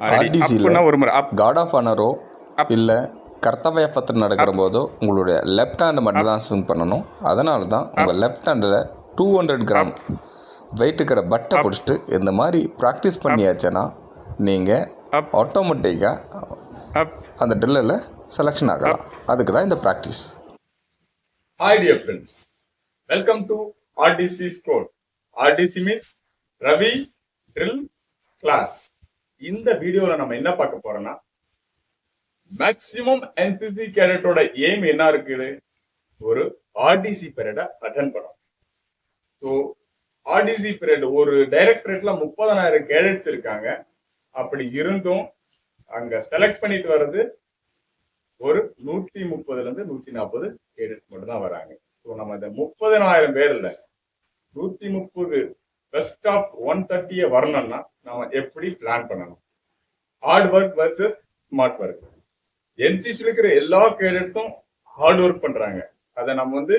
Already RDC ல அப்னா ஒரு முறை அப் காட் ஆஃப் ஆனரோ இல்லை கர்த்தவய பத்திரம் நடக்கிற போதோ உங்களுடைய லெஃப்ட் ஹேண்டு மட்டும் தான் ஸ்விங் பண்ணணும் அதனால தான் உங்கள் left handle two hundred gram weight இருக்கிற பட்டை பிடிச்சிட்டு இந்த மாதிரி ப்ராக்டிஸ் பண்ணியாச்சுன்னா நீங்கள். ஆட்டோமேட்டிக்காக அந்த ட்ரில்லில் செலெக்ஷன் ஆகலாம் அதுக்கு தான் இந்த practice Hi dear friends, welcome to RDC Score. RDC means Ravi Drill Class. இந்த வீடியோல நம்ம என்ன பார்க்க போறோம்னா மேக்சிமம் என்சிசி கேடட்டோட எய்ம் என்ன இருக்குது? ஒரு ஆர்டிசி பீரியட அட்டன் பண்ணும் ஸோ ஆர்டிசி பீரியட் ஒரு டைரக்டரேட்ல முப்பதனாயிரம் கேடட்ஸ் இருக்காங்க. அப்படி இருந்தும் அங்க செலக்ட் பண்ணிட்டு வர்றது ஒரு நூத்தி முப்பதுல இருந்து நூத்தி நாற்பது கேடட் மட்டும் தான் வராங்க. ஸோ நம்ம இந்த முப்பதனாயிரம் பேர்ல நூத்தி முப்பது பெஸ்ட் ஆஃப் ஒன் தேர்ட்டியை வரணும்னா நம்ம எப்படி பிளான் பண்ணணும்? Hard work versus smart work NCC இருக்கிற எல்லா கேடட்டும் ஹார்ட் ஒர்க் பண்றாங்க. அதை நம்ம வந்து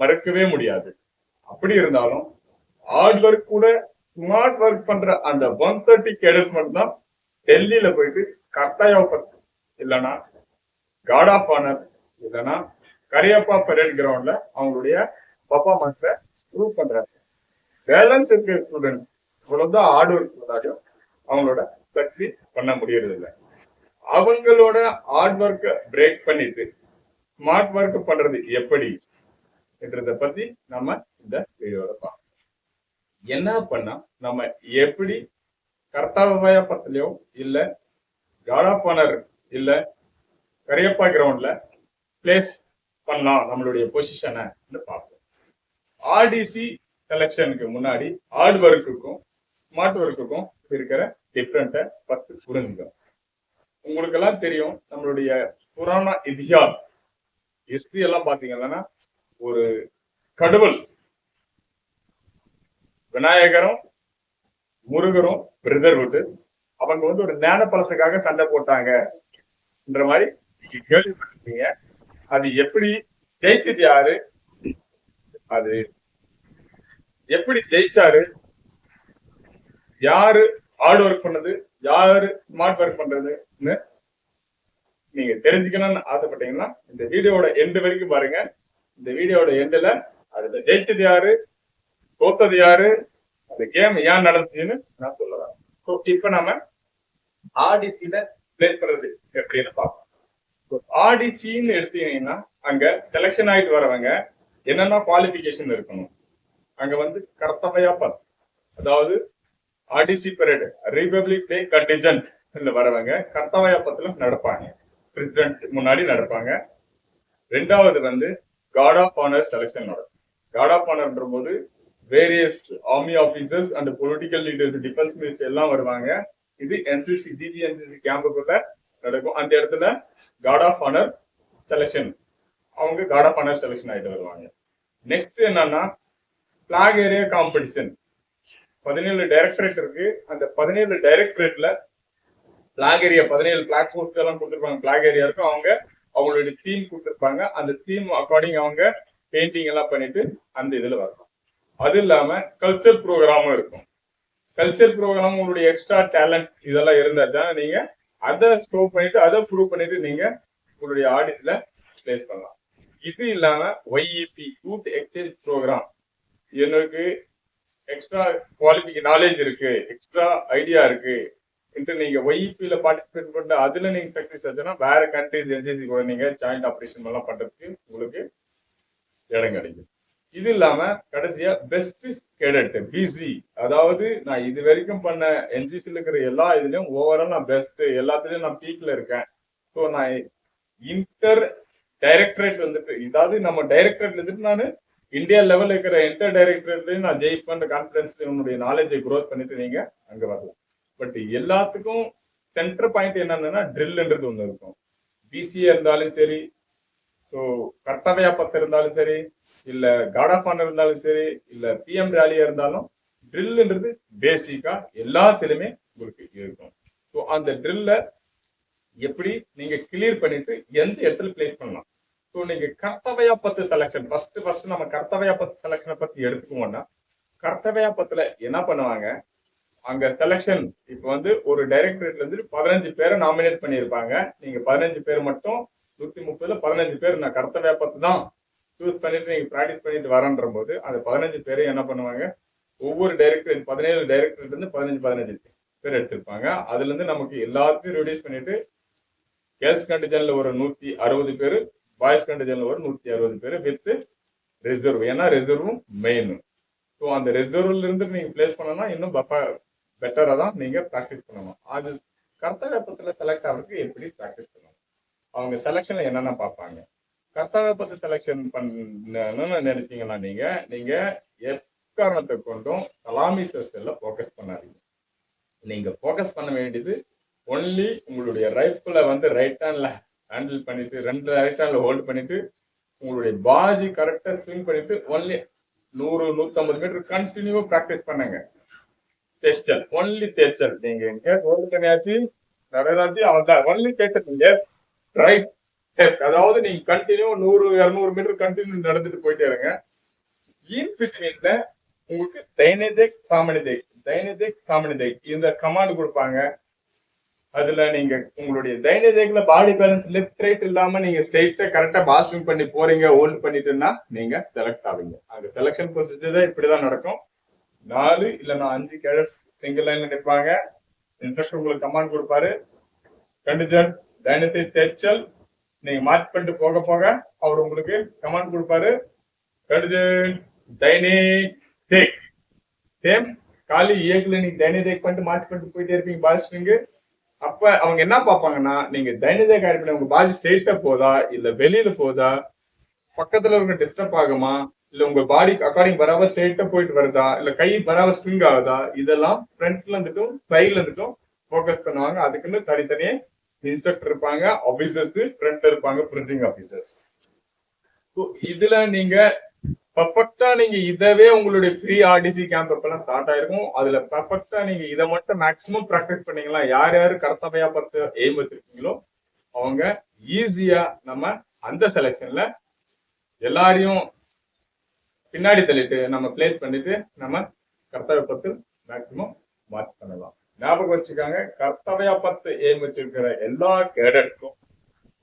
மறக்கவே முடியாது. அப்படி இருந்தாலும் ஹார்ட் ஒர்க் கூட ஸ்மார்ட் ஒர்க் பண்ற அந்த ஒன் தேர்ட்டி கேடட்ஸ் மட்டும்தான் டெல்லியில போயிட்டு கட்டாயம் இல்லைன்னா காட் ஆஃப் ஆனர் இல்லைன்னா கரியப்பா பரேட் கிரவுண்ட்ல அவங்களுடைய பர்ஃபார்மன்ஸை ப்ரூவ் பண்றாங்க பேலன்ஸ் இருக்கிற ஸ்டூடெண்ட்ஸ் இவ்வளவுதான் ஹார்ட் ஒர்க் பண்ணாலும் அவங்களோட சக்சி பண்ண முடியறது இல்லை அவங்களோட ஹார்ட் ஒர்க்கை பிரேக் பண்ணிட்டு ஸ்மார்ட் ஒர்க் பண்றது எப்படி என்றதை பத்தி நம்ம இந்த வீடியோல பார்க்கலாம் என்ன பண்ணா நம்ம எப்படி கர்த்தாவய பத்திலையோ இல்ல காடாப்பானர் இல்ல கரியப்பா கிரவுண்ட்ல பிளேஸ் பண்ணலாம் நம்மளுடைய பொசிஷனை பார்ப்போம். ஆர்டிசி செலெக்ஷனுக்கு முன்னாடி ஹார்ட் ஒர்க்குக்கும் ஸ்மார்ட் ஒர்க்குக்கும் இருக்கிற டிஃப்ரெண்ட்டை பத்து புரிஞ்சுக்கணும் உங்களுக்கெல்லாம் தெரியும் நம்மளுடைய புராண இதிகாஸ் ஹிஸ்டரி எல்லாம் பாத்தீங்கன்னா ஒரு கடவுள் விநாயகரும் முருகரும் பிரதர்வுட் அவங்க வந்து ஒரு ஞான பழசுக்காக சண்டை போட்டாங்கன்ற மாதிரி நீங்க அது எப்படி ஜெயிச்சது யாரு? அது எப்படி ஜெயிச்சாரு? யாரு ஹார்ட் ஒர்க் பண்ணது? யாரு ஸ்மார்ட் ஒர்க் பண்றதுன்னு நீங்க தெரிஞ்சுக்கணும்னு ஆசைப்பட்டீங்கன்னா இந்த வீடியோவோட எண்டு வரைக்கும் பாருங்க. இந்த வீடியோவோட எண்டுல அதுல ஜெயிச்சது யாரு? தோத்தது யாரு? அந்த கேம் ஏன் நடந்துச்சுன்னு நான் சொல்லுவேன் ஸோ இப்ப நாம ஆடிசில பிளே பண்றது எப்படின்னு பார்ப்போம். ஆடிசின்னு எடுத்தீங்கன்னா அங்க செலெக்ஷன் ஆயிட்டு வரவங்க என்னென்ன குவாலிபிகேஷன் இருக்கணும்? அங்க வந்து கர்த்தவையா பார்த்து அதாவது RDC parade Republic Day contingent வரவங்க கர்த்தவையா பத்துல நடப்பாங்க. பிரசிடென்ட் முன்னாடி நடப்பாங்க. ரெண்டாவது வந்து காட் ஆஃப் ஆனர் செலெக்ஷன் நடக்கும். காட் ஆஃப் ஆனர்ன்ற போது various army officers and political leaders defence minister எல்லாம் வருவாங்க. இது என்சிசி டிஜி என்சிசி கேம்புக்குள்ள நடக்கும். அந்த இடத்துல காட் ஆஃப் ஆனர் செலெக்ஷன் அவங்க காட் ஆஃப் ஆனர் செலெக்ஷன் ஆகிட்டு வருவாங்க. நெக்ஸ்ட் என்னன்னா பிளாக் ஏரியா காம்படிஷன் பதினேழு டைரக்டரேட் இருக்கு. அந்த பதினேழு டைரக்டரேட்ல பிளாக் ஏரியா பதினேழு பிளாக் போஸ்ட் எல்லாம் கொடுத்துருப்பாங்க. பிளாக் ஏரியா இருக்கும். அவங்க அவங்களுடைய தீம் கொடுத்துருப்பாங்க. அந்த தீம் அக்கார்டிங் அவங்க பெயிண்டிங் எல்லாம் பண்ணிட்டு அந்த இதுல வரணும். அது இல்லாம கல்ச்சர் ப்ரோக்ராமும் இருக்கும். கல்ச்சர் ப்ரோக்ராம் உங்களுடைய எக்ஸ்ட்ரா டேலண்ட் இதெல்லாம் இருந்தா தான் நீங்க அதை ஷோ பண்ணிட்டு அதை ப்ரூவ் பண்ணிட்டு நீங்க உங்களுடைய ஆடிட்ல பிளேஸ் பண்ணலாம். இது இல்லாம ஒய்இபி யூத் எக்ஸ்சேஞ்ச் ப்ரோக்ராம் எனக்கு எக்ஸ்ட்ரா குவாலிட்டிக்கு நாலேஜ் இருக்கு எக்ஸ்ட்ரா ஐடியா இருக்கு. என்று நீங்க ஒய்இபில பார்ட்டிசிபேட் பண்ண அதுல நீங்க சக்சஸ் ஆச்சுன்னா வேற கண்ட்ரிஸ் என்சிசி கூட நீங்க ஜாயிண்ட் ஆப்ரேஷன் எல்லாம் பண்றதுக்கு உங்களுக்கு இடம் கிடைக்கும். இது இல்லாம கடைசியா பெஸ்ட் கேடட் பிசி அதாவது நான் இது வரைக்கும் பண்ண என்சிசில இருக்கிற எல்லா இதுலயும் ஓவரால் நான் பெஸ்ட் எல்லாத்துலயும் நான் பீக்ல இருக்கேன். ஸோ நான் இன்டர் டைரக்டரேட் வந்துட்டு இதாவது நம்ம டைரக்டரேட்ல இருந்துட்டு நான் இந்தியா லெவலில் இருக்கிற இன்டர் டைரக்டர்லையும் நான் ஜெயிப்பேன் கான்ஃபிடன்ஸ் உன்னுடைய நாலேஜை க்ரோத் பண்ணிட்டு நீங்க அங்க வரலாம். பட் எல்லாத்துக்கும் சென்டர் பாயிண்ட் என்னன்னா ட்ரில்ன்றது ஒண்ணு இருக்கும். பிசிஏ இருந்தாலும் சரி ஸோ கர்த்தவையா பஸ் இருந்தாலும் சரி இல்ல காட் ஆஃப் ஆனர் இருந்தாலும் சரி இல்ல பிஎம் ரேலியா இருந்தாலும் ட்ரில்ன்றது பேசிக்கா எல்லாத்துலயுமே உங்களுக்கு இருக்கும். ஸோ அந்த ட்ரில்ல எப்படி நீங்க கிளியர் பண்ணிட்டு எந்த இடத்துல பிளேஸ் பண்ணலாம்? ஸோ நீங்க கர்த்தவையா பத்து செலக்ஷன் ஃபர்ஸ்ட் ஃபர்ஸ்ட் நம்ம கர்த்தவையா பத்து செலக்ஷனை பத்தி எடுத்துக்குவோம்னா கர்த்தவையா பத்துல என்ன பண்ணுவாங்க? அங்க செலெக்ஷன் இப்போ வந்து ஒரு டைரக்டரேட்ல இருந்து பதினஞ்சு பேரை நாமினேட் பண்ணியிருப்பாங்க. நீங்க பதினஞ்சு பேர் மட்டும் நூத்தி முப்பதுல பதினஞ்சு பேர். நான் கர்த்த பத்து தான். சூஸ் பண்ணிட்டு நீங்க ப்ராக்டிஸ் பண்ணிட்டு வரன்ற போது அந்த பதினஞ்சு பேரும் என்ன பண்ணுவாங்க? ஒவ்வொரு டைரக்டரேட் பதினேழு டைரக்டர்ல இருந்து பதினஞ்சு பதினஞ்சு பேர் எடுத்திருப்பாங்க. அதுல இருந்து நமக்கு எல்லாத்தையும் ரெடியூஸ் பண்ணிட்டு கேர்ள்ஸ் கண்டிஜன்ல ஒரு நூத்தி அறுபது பேர் பாய்ஸ் கண்டிஜன்ல ஒரு நூத்தி அறுபது பேர் வித் ரிசர்வ் ஏன்னா ரிசர்வும் மெயின் ஸோ அந்த ரிசர்வ்ல இருந்து நீங்க பிளேஸ் பண்ணனா இன்னும் பெட்டரா தான் நீங்க ப்ராக்டிஸ் பண்ணணும். அது கர்த்தவேப்பத்துல செலக்ட் ஆகிறதுக்கு எப்படி ப்ராக்டிஸ் பண்ணணும்? அவங்க செலெக்ஷன்ல என்னென்ன பார்ப்பாங்க? கர்த்தவேப்பத்தை செலெக்ஷன் பண்ணணும்னு நினைச்சீங்கன்னா நீங்க நீங்க எக்காரணத்தை கொண்டும் கலாமி சிஸ்டம்ல ஃபோக்கஸ் பண்ணாதீங்க. நீங்க ஃபோக்கஸ் பண்ண வேண்டியது ஒன்லி உங்களுடைய ரைஃபில் வந்து ரைட் ஹேண்ட்ல ஹேண்டில் பண்ணிட்டு ரெண்டு ரைட் ஹோல்ட் பண்ணிட்டு உங்களுடைய பாஜி கரெக்டா ஸ்விங் பண்ணிட்டு ஒன்லி நூறு நூத்தம்பது மீட்டர் கண்டினியூவா ப்ராக்டிஸ் பண்ணுங்க. தேய்ச்சல் ஒன்லி தேய்ச்சல். நீங்க எங்க ஹோல்ட் பண்ணியாச்சு நிறையாச்சு அவள்தான் ஒன்லி தேய்ச்சல். நீங்க ரைட் அதாவது நீங்க கண்டினியூ நூறு இரநூறு மீட்டர் கண்டினியூ நடந்துட்டு போயிட்டே இருங்க. இன் பிட்வீன்ல உங்களுக்கு தைனதேக் சாமனிதேக் தைனதேக் சாமனிதேக் இந்த கமாண்ட் கொடுப்பாங்க. அதுல நீங்க உங்களுடைய தைனதேக்ல பாடி பேலன்ஸ் லெஃப்ட் ரைட் இல்லாம நீங்க ஸ்ட்ரைட்டா கரெக்டா பாசிங் பண்ணி போறீங்க ஹோல்ட் பண்ணிட்டுன்னா நீங்க செலக்ட் ஆவீங்க. அங்க செலக்ஷன் ப்ரொசீஜர் தான் இப்படிதான் நடக்கும். நாலு இல்லைன்னா அஞ்சு கேடட்ஸ் சிங்கிள் லைன்ல நிற்பாங்க இன்ட்ரெஸ்ட் உங்களுக்கு கமாண்ட் கொடுப்பாரு. கண்டிஜன் டைனத்தை தெச்சல் நீங்க மார்ச் பண்ணிட்டு போக போக அவர் உங்களுக்கு கமாண்ட் கொடுப்பாரு. கண்டிஜன் டைனி தேக் சேம் காலி ஏக்குல நீங்க டைனி தேக் பண்ணிட்டு மார்ச் பண்ணிட்டு போயிட்டே இருப்பீங்க பாலிஸ்டிங்க அப்ப அவங்க என்ன பார்ப்பாங்கன்னா நீங்க தைனதே காரியம் பண்ணி உங்க பாடி ஸ்ட்ரெயிட்டா போதா? இல்ல வெளியில போதா? பக்கத்துல இருக்க டிஸ்டர்ப் ஆகுமா? இல்ல உங்க பாடி அக்கார்டிங் பராபர் ஸ்ட்ரெயிட்டா போயிட்டு வருதா? இல்ல கை பராபர் ஸ்விங் ஆகுதா? இதெல்லாம் ஃப்ரண்ட்ல இருந்துட்டும் சைட்ல இருந்துட்டும் ஃபோக்கஸ் பண்ணுவாங்க. அதுக்குன்னு தனித்தனியே இன்ஸ்ட்ரக்டர் இருப்பாங்க ஆபீசர்ஸ் ஃப்ரண்ட் இருப்பாங்க பிரிண்டிங் ஆபீசர்ஸ் இதுல நீங்க பர்ஃபெக்டா நீங்க இதவே உங்களுடைய ப்ரீ ஆர்டிசி கேம்ப் எல்லாம் ஸ்டார்ட் ஆயிருக்கும். அதுல பர்ஃபெக்டா நீங்க இதை மட்டும் மேக்ஸிமம் ப்ராக்டிஸ் பண்ணீங்களா யார் யாரு கர்த்தவையா பார்த்து எய்ம் வச்சிருக்கீங்களோ அவங்க ஈஸியா நம்ம அந்த செலெக்ஷன்ல எல்லாரையும் பின்னாடி தள்ளிட்டு நம்ம பிளேட் பண்ணிட்டு நம்ம கர்த்தவை பத்து மேக்ஸிமம் மார்க் பண்ணலாம். ஞாபகம் வச்சுக்காங்க கர்த்தவையா பத்து எய்ம் வச்சிருக்கிற எல்லா கேடட்க்கும்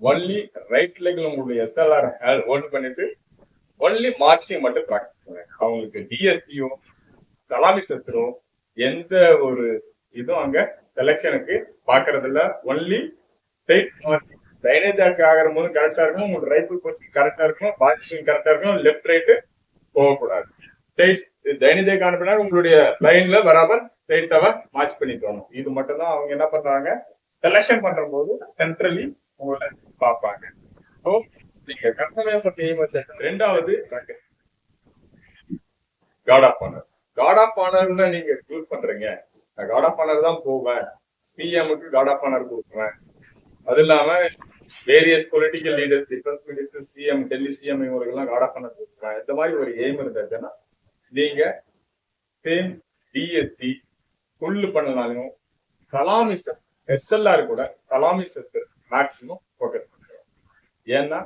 ஒன்லி ரைட் லெக்ல உங்களுடைய எஸ்எல்ஆர் ஹோல்ட் பண்ணிட்டு ஒன்லி மார்ச்சிங் மட்டும் ப்ராக்டிஸ் பண்ணுவேன் அவங்களுக்கு டிஎஸ்பியும் கலாமி சத்துரும் எந்த ஒரு இதுவும் அங்க செலெக்ஷனுக்கு பாக்குறது ஒன்லி ஸ்ட்ரைட் மார்ச்சிங் டைனேஜாக்கு ஆகிற போது கரெக்டா இருக்கும் உங்களுக்கு ரைஃபிள் பொறுத்து கரெக்டா இருக்கும் மார்ச்சிங் கரெக்டா இருக்கும் லெஃப்ட் ரைட்டு போகக்கூடாது. ஸ்ட்ரைட் டைனேஜாக்கு அனுப்பினா உங்களுடைய லைன்ல வராமல் ஸ்ட்ரைட்டாவா மார்ச் பண்ணி வரணும். இது மட்டும் தான் அவங்க என்ன பண்றாங்க? செலெக்ஷன் பண்ற போது சென்ட்ரலி உங்களை பார்ப்பாங்க. ஸோ நீங்க கர்த்தவியம் பத்தி ரெண்டாவது practice. Guard of honour guard of ஆனர்ல நீங்க சூஸ் பண்றீங்க. நான் காட் ஆஃப் ஆனர் தான் போவேன். பிஎம்க்கு காட் ஆஃப் ஆனர் கொடுக்குறேன் அது இல்லாம various political leaders defence minister CM Delhi CM இவங்களுக்கெல்லாம் காட் ஆஃப் ஆனர் கொடுக்குறேன் இந்த மாதிரி ஒரு எய்ம் இருந்துச்சுன்னா நீங்க சேம் டிஎஸ்டி ஃபுல்லு பண்ணலாலும் கலாமிசஸ் எஸ்எல்ஆர் கூட கலாமிசஸ் மேக்சிமம் ஃபோக்கஸ் பண்ணுங்க. ஏன்னா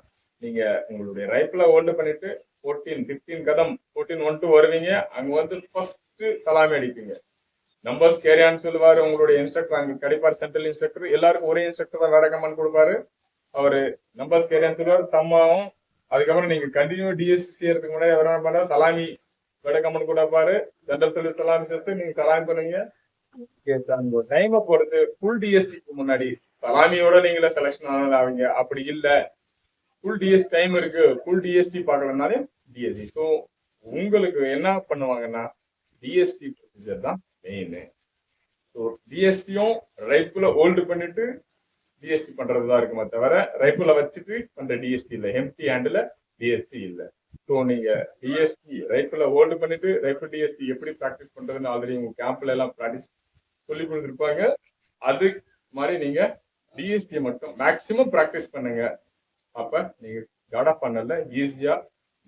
நீங்க உங்களுடைய ரைப்ல ஹோல்டு பண்ணிட்டு ஃபோர்டீன் பிப்டீன் கதம் ஃபோர்டீன் ஒன் டூ வருவீங்க. அங்க வந்து ஃபர்ஸ்ட் சலாமி அடிப்பீங்க. நம்பர்ஸ் கேரியான்னு சொல்லுவாரு. உங்களுடைய இன்ஸ்ட்ரக்டர் அங்க கிடைப்பார் சென்ட்ரல் இன்ஸ்ட்ரக்டர் எல்லாருக்கும் ஒரே இன்ஸ்ட்ரக்டர் தான் வேற கமெண்ட் கொடுப்பாரு. அவரு நம்பர்ஸ் கேரியான்னு சொல்லுவார். தம்மாவும் அதுக்கப்புறம் நீங்க கண்டினியூ டிஎஸ்சி செய்யறதுக்கு முன்னாடி எவரா பண்ணா சலாமி வேற கமெண்ட் கொடுப்பாரு. சென்ட்ரல் சர்வீஸ் சலாமி சேர்த்து நீங்க சலாமி பண்ணுவீங்க. டைமை பொறுத்து ஃபுல் டிஎஸ்டிக்கு முன்னாடி சலாமியோட நீங்களே செலக்ஷன் ஆனது அப்படி இல்லை. ஃபுல் டிஎஸ் டைம் இருக்கு ஃபுல் டிஎஸ்டி பார்க்கலனாலே டிஎஸ்டி ஸோ உங்களுக்கு என்ன பண்ணுவாங்கன்னா டிஎஸ்டி ப்ரொசீஜர் தான் மெயின் ஸோ டிஎஸ்டியும் ரைஃபிள ஹோல்டு பண்ணிட்டு டிஎஸ்டி பண்றது தான் இருக்குமே தவிர ரைஃபிள வச்சுட்டு பண்ற டிஎஸ்டி இல்லை எம்டி ஹேண்டில் டிஎஸ்டி இல்லை ஸோ நீங்க டிஎஸ்டி ரைஃபிள ஹோல்டு பண்ணிட்டு ரைஃபிள் டிஎஸ்டி எப்படி ப்ராக்டிஸ் பண்றதுன்னு ஆல்ரெடி உங்க கேம்ப்ல எல்லாம் ப்ராக்டிஸ் சொல்லி கொடுத்துருப்பாங்க அது மாதிரி நீங்க டிஎஸ்டி மட்டும் மேக்சிமம் ப்ராக்டிஸ் பண்ணுங்க அப்ப நீங்க காட் ஆஃப் பண்ணல ஈஸியா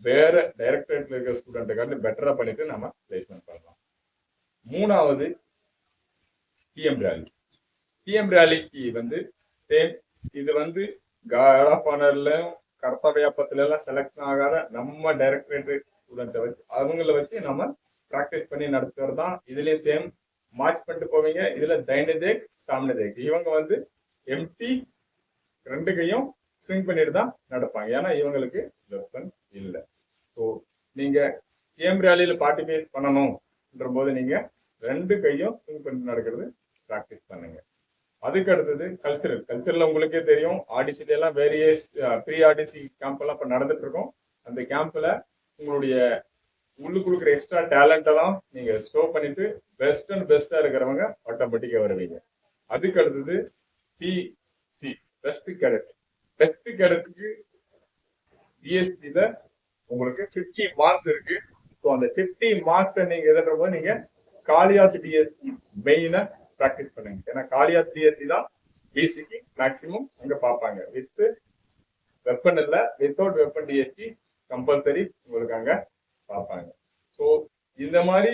வேற டைரக்டரேட்ல இருக்கிற ஸ்டூடெண்ட்டு காட்டி பெட்டரா பண்ணிட்டு நம்ம பிளேஸ்மெண்ட் பண்ணலாம். மூணாவது டிஎம் ரேலி டிஎம் ரேலிக்கு வந்து சேம் இது வந்து காட் ஆஃப் ஆனர்ல கர்த்தவியாப்பத்துல எல்லாம் செலக்ட் ஆகாத நம்ம டைரக்டரேட் ஸ்டூடெண்ட்டை வச்சு அவங்கள வச்சு நம்ம ப்ராக்டிஸ் பண்ணி நடத்துறது தான். இதுலயும் சேம் மார்ச் பண்ணிட்டு போவீங்க. இதுல தைனதேக் சாமனதேக். இவங்க வந்து எம்டி ரெண்டு கையும் ஸ்விங் பண்ணிட்டு தான் நடப்பாங்க. ஏன்னா இவங்களுக்கு வெப்பன் இல்லை. ஸோ நீங்க கேம் ரேலியில பார்ட்டிசிபேட் பண்ணணும்ன்ற போது நீங்க ரெண்டு கையும் ஸ்விங் பண்ணிட்டு நடக்கிறது ப்ராக்டிஸ் பண்ணுங்க. அதுக்கு அடுத்தது கல்ச்சரல் கல்ச்சரில் உங்களுக்கே தெரியும் ஆடிசில எல்லாம் வேரியஸ் ப்ரீ ஆடிசி கேம்ப் எல்லாம் இப்போ நடந்துட்டு இருக்கோம். அந்த கேம்ப்ல உங்களுடைய உள்ளுக்கு இருக்கிற எக்ஸ்ட்ரா டேலண்ட் எல்லாம் நீங்க ஸ்டோ பண்ணிட்டு பெஸ்ட் அண்ட் பெஸ்டா இருக்கிறவங்க ஆட்டோமேட்டிக்கா வருவீங்க. அதுக்கு அடுத்தது பிசி பெஸ்ட் கேடட் பெஸ்ட் கேடட்டுக்கு பிஎஸ்சில உங்களுக்கு 50 மார்க்ஸ் இருக்கு. ஸோ அந்த 50 மார்க்ஸ் நீங்க எதிர்க்கும் போது நீங்க காளியாஸ் டிஎஸ்சி மெயினா ப்ராக்டிஸ் பண்ணுங்க. ஏன்னா காளியாஸ் டிஎஸ்சி தான் பிசிக்கு மேக்சிமம் அங்க பார்ப்பாங்க. வித் வெப்பன் இல்ல வித்தவுட் வெப்பன் டிஎஸ்டி கம்பல்சரி உங்களுக்கு அங்க பார்ப்பாங்க. ஸோ இந்த மாதிரி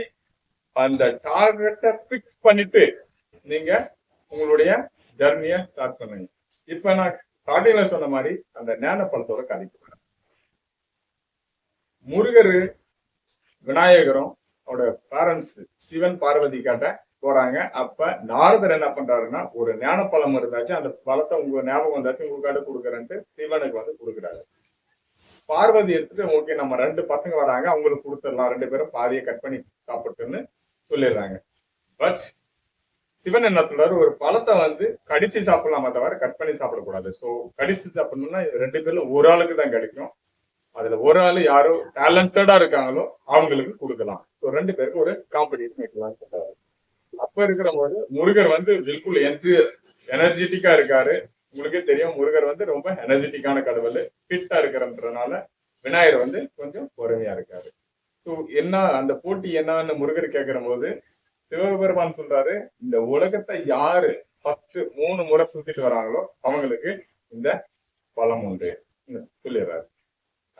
அந்த டார்கெட்டை ஃபிக்ஸ் பண்ணிட்டு நீங்க உங்களுடைய ஜர்னியை ஸ்டார்ட் பண்ணுங்க. இப்போ நான் ஸ்டார்டிங்ல சொன்ன மாதிரி அந்த ஞான பழத்தோட கதைக்கு முருகர் விநாயகரும் அவரோட பேரண்ட்ஸ் சிவன் பார்வதி காட்ட போறாங்க. அப்ப நாரதர் என்ன பண்றாருன்னா ஒரு ஞானப்பழம் இருந்தாச்சு அந்த பழத்தை உங்க ஞாபகம் வந்தாச்சு உங்களுக்காக கொடுக்குறேன்ட்டு சிவனுக்கு வந்து கொடுக்குறாரு. பார்வதி எடுத்துட்டு ஓகே நம்ம ரெண்டு பசங்க வராங்க அவங்களுக்கு கொடுத்துடலாம் ரெண்டு பேரும் பாதியை கட் பண்ணி சாப்பிட்டுன்னு சொல்லிடுறாங்க. பட் சிவன் என்ன சொல்றாரு? ஒரு பழத்தை வந்து கடிச்சு சாப்பிடலாமா தவிர கட் பண்ணி சாப்பிடக்கூடாது. ஸோ கடிச்சு சாப்பிடணும்னா ரெண்டு பேர்ல ஒரு ஆளுக்கு தான் கிடைக்கும். அதுல ஒரு ஆள் யாரோ டேலண்டடா இருக்காங்களோ அவங்களுக்கு கொடுக்கலாம். ஸோ ரெண்டு பேருக்கு ஒரு காம்படிஷன் வைக்கலாம் சொல்றாரு. அப்ப இருக்கிற போது முருகர் வந்து பில்குல் எந்த எனர்ஜெட்டிக்கா இருக்காரு. உங்களுக்கே தெரியும் முருகர் வந்து ரொம்ப எனர்ஜெட்டிக்கான கடவுள். ஃபிட்டா இருக்கிறன்றனால விநாயகர் வந்து கொஞ்சம் பொறுமையா இருக்காரு. ஸோ என்ன அந்த போட்டி என்னன்னு முருகர் கேட்கிற போது சிவபெருமான் சொல்றாரு இந்த உலகத்தை யாரு ஃபர்ஸ்ட் மூணு முறை சுத்திட்டு வராங்களோ அவங்களுக்கு இந்த பலம் உண்டு சொல்லிடுறாரு.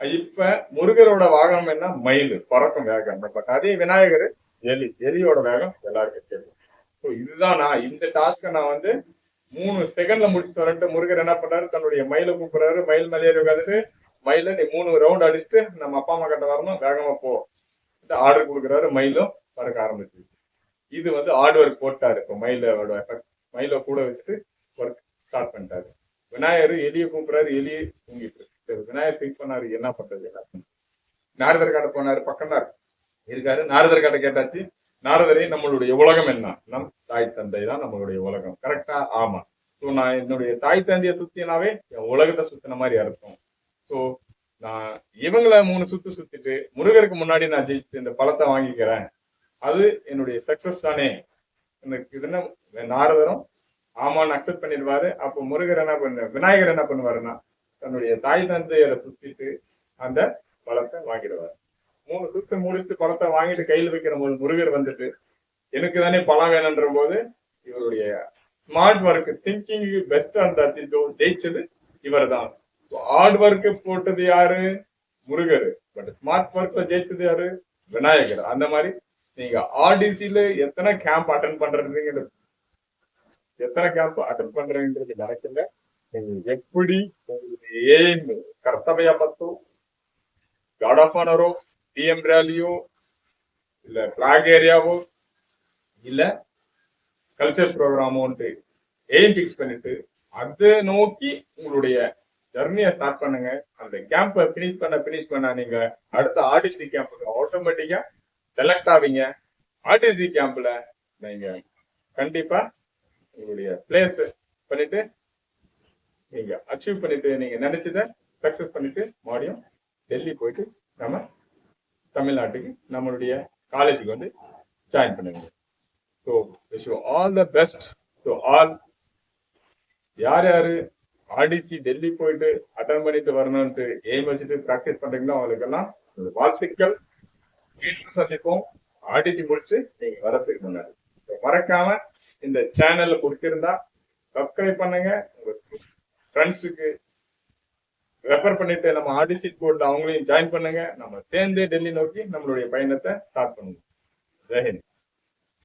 இப்ப முருகரோட வாகனம் என்ன? மயில் பறக்கும் வேகம். பட் அதே விநாயகர் எலி எலியோட வேகம் எல்லாருக்கும் தெரியும். ஸோ இதுதான்? நான் இந்த டாஸ்க்கை நான் வந்து மூணு செகண்ட்ல முடிச்சுட்டு வரேன்ட்டு முருகர் என்ன பண்றாரு? தன்னுடைய மயிலை கூப்பிடுறாரு. மயில் மேலேயே உட்காந்துட்டு மயில நீ மூணு ரவுண்ட் அடிச்சுட்டு நம்ம அப்பா அம்மா கிட்ட வரணும். வேகமா போ. ஆர்டர் கொடுக்குறாரு. மயிலும் பறக்க ஆரம்பிச்சு இது வந்து ஹார்ட் ஒர்க் போட்டாரு இப்போ மயிலோட எஃபெக்ட் மயில கூட வச்சுட்டு ஒர்க் ஸ்டார்ட் பண்ணிட்டாரு. விநாயகர் எலியை கூப்பிட்றாரு எலியை தூங்கிட்டு இருக்கு. விநாயகர் திங்க் பண்ணாரு என்ன பண்றது எல்லாத்தையும் நாரதர் காட்ட போனாரு பக்கம்தான் இருக்காரு. நாரதர் காட்ட கேட்டாச்சு நாரதரே நம்மளுடைய உலகம் என்ன? நம் தாய் தந்தை தான் நம்மளுடைய உலகம். கரெக்டா ஆமா. ஸோ நான் என்னுடைய தாய் தந்தையை சுத்தினாவே என் உலகத்தை சுத்தின மாதிரி அர்த்தம். ஸோ நான் இவங்கள மூணு சுத்து சுத்திட்டு முருகருக்கு முன்னாடி நான் ஜெயிச்சுட்டு இந்த பழத்தை வாங்கிக்கிறேன். அது என்னுடைய சக்சஸ் தானே. எனக்கு இது நாரதரும் ஆமான்னு அக்செப்ட் பண்ணிடுவாரு. அப்போ முருகர் என்ன பண்ண விநாயகர் என்ன பண்ணுவாருன்னா தன்னுடைய தாய் தந்தையரை சுத்திட்டு அந்த பழத்தை வாங்கிடுவார். மூணு சுத்து முடித்து பழத்தை வாங்கிட்டு கையில் வைக்கிற போது முருகர் வந்துட்டு எனக்கு தானே பழம் வேணுன்ற போது இவருடைய ஸ்மார்ட் ஒர்க் திங்கிங் பெஸ்டா அந்த ஜெயிச்சது இவர் தான் ஹார்ட் ஒர்க் போட்டது யாரு? முருகர். பட் ஸ்மார்ட் ஒர்க்ல ஜெயிச்சது யாரு? விநாயகர். அந்த மாதிரி நீங்க ஆர்டிசில எத்தனை கேம்ப் அட்டன் பண்றதுங்கிறது எத்தனை கேம்ப் அட்டன் பண்றீங்கிறது நடக்கல நீங்க எப்படி உங்களுடைய ஏம் கர்த்தவையா பத்தோ காட் ஆஃப் ஆனரோ டிஎம் ரேலியோ இல்ல பிளாக் ஏரியாவோ இல்ல கல்ச்சர் ப்ரோக்ராமோன்ட்டு எய்ம் ஃபிக்ஸ் பண்ணிட்டு அதை நோக்கி உங்களுடைய ஜர்னியை ஸ்டார்ட் பண்ணுங்க. அந்த கேம்பை ஃபினிஷ் பண்ண ஃபினிஷ் பண்ண நீங்க அடுத்த ஆர்டிசி கேம்புக்கு ஆட்டோமேட்டிக்கா செலக்ட் ஆவீங்க. ஆர்டிசி கேம்ப்ல நீங்க கண்டிப்பா உங்களுடைய பிளேஸ் பண்ணிட்டு நீங்க அச்சீவ் பண்ணிட்டு நீங்க நினைச்சத சக்சஸ் பண்ணிட்டு மறுபடியும் டெல்லி போயிட்டு நம்ம தமிழ்நாட்டுக்கு நம்மளுடைய காலேஜுக்கு வந்து ஜாயின் பண்ணுங்க so wish you all the best to all யார் யார் ஆடிசி டெல்லி போயிட்டு அட்டன் பண்ணிட்டு வரணும்ட்டு எய்ம் வச்சுட்டு ப்ராக்டிஸ் பண்றீங்களோ அவங்களுக்கெல்லாம் வாழ்த்துக்கள். மீண்டும் சந்திப்போம். ஆர்டிசி முடிச்சு நீங்க வரதுக்கு முன்னாடி மறக்காம இந்த சேனல்ல கொடுத்திருந்தா சப்ஸ்கிரைப் பண்ணுங்க. உங்க ஃப்ரெண்ட்ஸுக்கு ரெஃபர் பண்ணிட்டு நம்ம ஆர்டிசி போர்ட்ல அவங்களையும் ஜாயின் பண்ணுங்க. நம்ம சேர்ந்து டெல்லி நோக்கி நம்மளுடைய பயணத்தை ஸ்டார்ட் பண்ணுவோம். ஜெயஹிந்த்